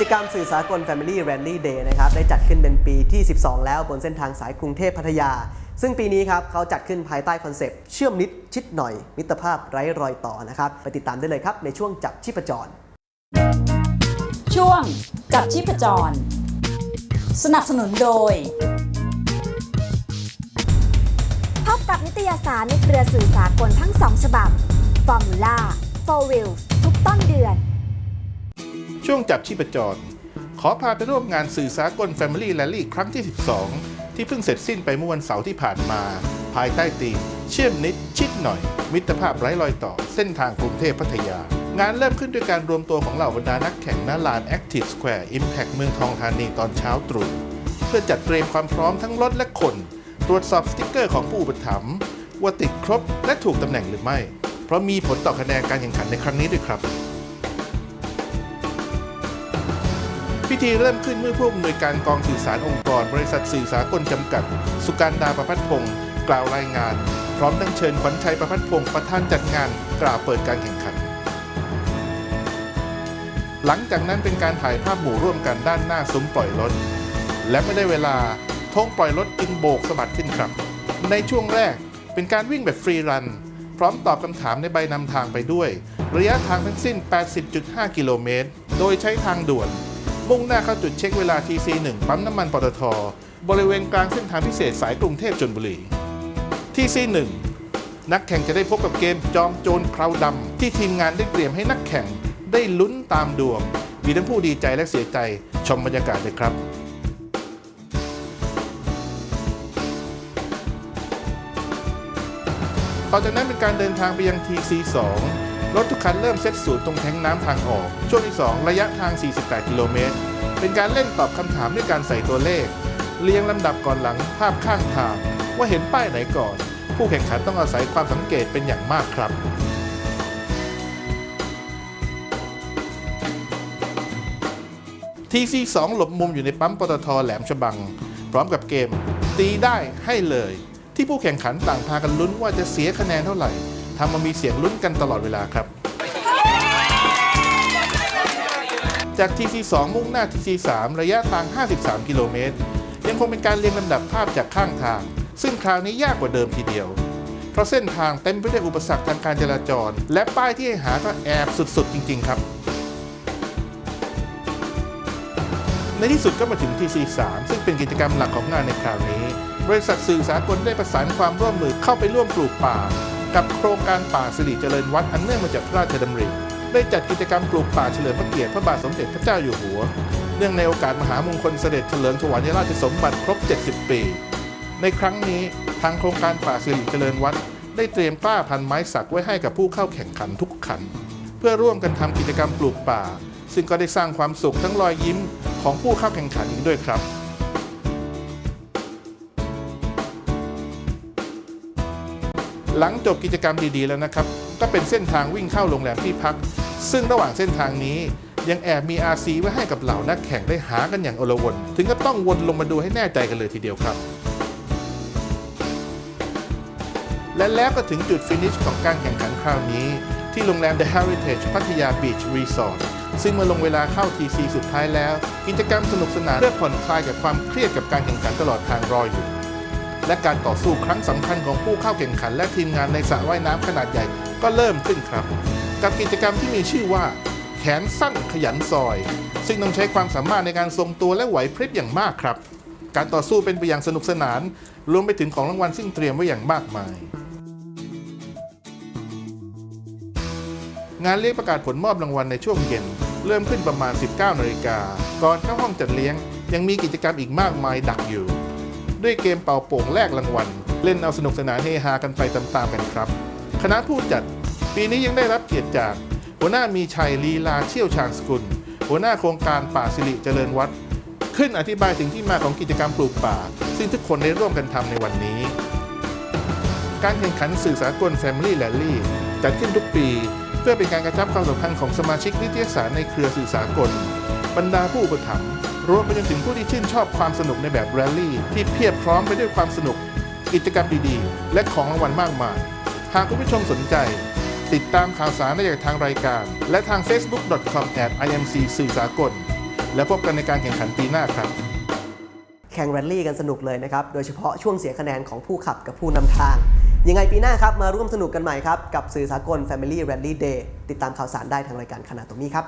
จกรรมสื่อสากล Family Rally Day นะครับได้จัดขึ้นเป็นปีที่ 12 แล้วบนเส้นทางสายกรุงเทพพัทยา ซึ่งปีนี้ครับเขาจัดขึ้นภายใต้คอนเซปต์เชื่อมนิดชิดหน่อย มิตรภาพไร้รอยต่อนะครับไปติดตามได้เลยครับในช่วงจับชีพจร ช่วงจับชีพจร สนับสนุนโดย พบกับนิตยสารในเครือสื่อสากลทั้งสองฉบับ Formula For Wheels ทุกต้นเดือน ช่วงจับชีพจร ขอพาไปร่วมงานสื่อสากล Family Rally ครั้งที่ 12 ที่เพิ่งเสร็จสิ้นไปเมื่อวันเสาร์ที่ผ่านมา ภายใต้ธีม เชื่อมนิด ชิดหน่อย มิตรภาพไร้รอยต่อ เส้นทางกรุงเทพพัทยา งานเริ่มขึ้นด้วยการรวมตัวของเหล่าบรรดานักแข่งณลาน Active Square Impact เมืองทองธานีตอนเช้าตรู่เพื่อจัดเตรียมความพร้อมทั้งรถและคน ตรวจสอบสติกเกอร์ของผู้อุปถัมภ์ว่าติดครบและถูกตำแหน่งหรือไม่ เพราะมีผลต่อคะแนนการแข่งขันในครั้งนี้ด้วยครับ พิธีเริ่มขึ้นเมื่อผู้อำนวยการกองสื่อสารองค์กร บริษัทสื่อสากลจำกัด สุการดาประพัฒพงศ์กล่าวรายงาน พร้อมทั้งเชิญขวัญชัยประพัฒพงศ์ประธานจัดงานกล่าวเปิดการแข่งขัน หลังจากนั้นเป็นการถ่ายภาพหมู่ร่วมกันด้านหน้าซุ้มปล่อยรถ และไม่ได้เวลาธงปล่อยรถจึงโบกสะบัดขึ้นครับ ในช่วงแรกเป็นการวิ่งแบบฟรีรัน พร้อมตอบคำถามในใบนำทางไปด้วย ระยะทางทั้งสิ้น 80.5 กิโลเมตร โดยใช้ทางด่วน มุ่งหน้าเข้าจุดเช็คเวลา TC1 ปั๊มน้ำมันปตท บริเวณกลางเส้นทางพิเศษสายกรุงเทพชนบุรี TC1 นักแข่งจะได้พบกับเกมจอมโจรคราวดำที่ทีมงานได้เตรียมให้นักแข่งได้ลุ้นตามดวง มีทั้งผู้ดีใจและเสียใจชมบรรยากาศเลยครับต่อจากนั้นเป็นการเดินทางไปยัง TC2 รถทุกคันเริ่มเซตศูนย์ตรงแทงน้ำทางออก ช่วงที่ 2 ระยะทาง 48 กิโลเมตร เป็นการเล่นตอบคำถามด้วยการใส่ตัวเลข เรียงลำดับก่อนหลังภาพข้างทาง ว่าเห็นป้ายไหนก่อน ผู้แข่งขันต้องอาศัยความสังเกตเป็นอย่างมากครับ TC2 หลบมุมอยู่ในปั๊มปตทแหลมฉบัง พร้อมกับเกม ตีได้ให้เลย ที่ผู้แข่งขันต่างพากันลุ้นว่าจะเสียคะแนนเท่าไหร่ ทำมามีเสียงลุ้นกันตลอดเวลาครับ จาก TC2 มุ่งหน้า TC3 ระยะทาง 53 กิโลเมตร ยังคงเป็นการเรียงลำดับภาพจากข้างทาง ซึ่งคราวนี้ยากกว่าเดิมทีเดียว เพราะเส้นทางเต็มไปด้วยอุปสรรคทางการจราจร และป้ายที่ให้หาก็แอบสุดๆ จริง ๆ ครับในที่สุดก็มาถึง TC3 ซึ่งเป็นกิจกรรมหลักของงานในคราวนี้ บริษัทสื่อสากลได้ประสานความร่วมมือเข้าไปร่วมปลูกป่า กับโครงการป่าสิริเจริญวัดอันเนื่องมาจากพระราชดำริได้จัดกิจกรรมปลูกป่าเฉลิมพระเกียรติพระบาทสมเด็จพระเจ้าอยู่หัว เนื่องในโอกาสมหามงคลเสด็จเฉลิมถวายราชสมบัติครบ 70 ปี ในครั้งนี้ทางโครงการป่าสิริเจริญวัด ได้เตรียมป้าพันไม้สักไว้ให้กับผู้เข้าแข่งขันทุกคัน เพื่อร่วมกันทำกิจกรรมปลูกป่า ซึ่งก็ได้สร้างความสุขทั้งรอยยิ้มของผู้เข้าแข่งขันอีกด้วยครับ หลังจบกิจกรรมดีๆแล้วนะครับ ก็เป็นเส้นทางวิ่งเข้าโรงแรมที่พัก ซึ่งระหว่างเส้นทางนี้ยังแอบมี RC ไว้ให้กับเหล่านักแข่งได้หากันอย่างอลวนถึงก็ต้องวนลงมาดูให้แน่ใจกันเลยทีเดียวครับ และแล้วก็ถึงจุดฟินิชของการแข่งขันคราวนี้ ที่โรงแรม The Heritage พัทยาบีชรีสอร์ทซึ่งเมื่อลงเวลาเข้า TC สุดท้ายแล้ว กิจกรรมสนุกสนานเพื่อผ่อนคลายกับความเครียดกับการแข่งขันตลอดทางรออยู่ และการต่อสู้ครั้งสำคัญของผู้เข้าแข่งขัน และทีมงานในสระว่ายน้ำขนาดใหญ่ก็เริ่มขึ้นครับ กับกิจกรรมที่มีชื่อว่า แขนสั้นขยันซอย ซึ่งต้องใช้ความสามารถในการทรงตัวและไหวพริบอย่างมากครับ การต่อสู้เป็นไปอย่างสนุกสนาน รวมไปถึงของรางวัลซึ่งเตรียมไว้อย่างมากมาย งานเลี้ยงประกาศผลมอบรางวัลในช่วงเย็น เริ่มขึ้นประมาณ 19นาฬิกาก่อนเข้าห้องจัดเลี้ยง ยังมีกิจกรรมอีกมากมายดักอยู่ ด้วยเกมเป่าโป่งแลกรางวัล เล่นเอาสนุกสนานเฮฮากันไปตามๆกันครับ คณะผู้จัด ปีนี้ยังได้รับเกียรติจาก หัวหน้ามีชัยลีลาเชี่ยวชาญสกุล หัวหน้าโครงการป่าสิริเจริญวัดขึ้นอธิบายถึงที่มาของกิจกรรมปลูกป่า ซึ่งทุกคนได้ร่วมกันทำในวันนี้ การแข่งขันสื่อสากล Family Rally จัดขึ้นทุกปี เพื่อเป็นการกระชับความสัมพันธ์ของสมาชิกนิตยสารในเครือสื่อสากล บรรดาผู้อุปถัมภ์ รวมไปจนถึงผู้ที่ชื่นชอบความสนุกในแบบแรลลี่ ที่เพียบพร้อมไปด้วยความสนุก กิจกรรมดีๆ และของรางวัลมากมาย หากคุณผู้ชมสนใจ ติดตามข่าวสารได้จากทางรายการ และทาง facebook.com/imc สื่อสากล แล้วพบกันในการแข่งขันปีหน้าครับแข่งแรลลี่กันสนุกเลยนะครับ โดยเฉพาะช่วงเสียคะแนนของผู้ขับกับผู้นำทาง ยังไงปีหน้าครับ มาร่วมสนุกกันใหม่ครับ กับสื่อสากล Family Rally Day ติดตามข่าวสารได้ทางรายการคณะตรงนี้ครับ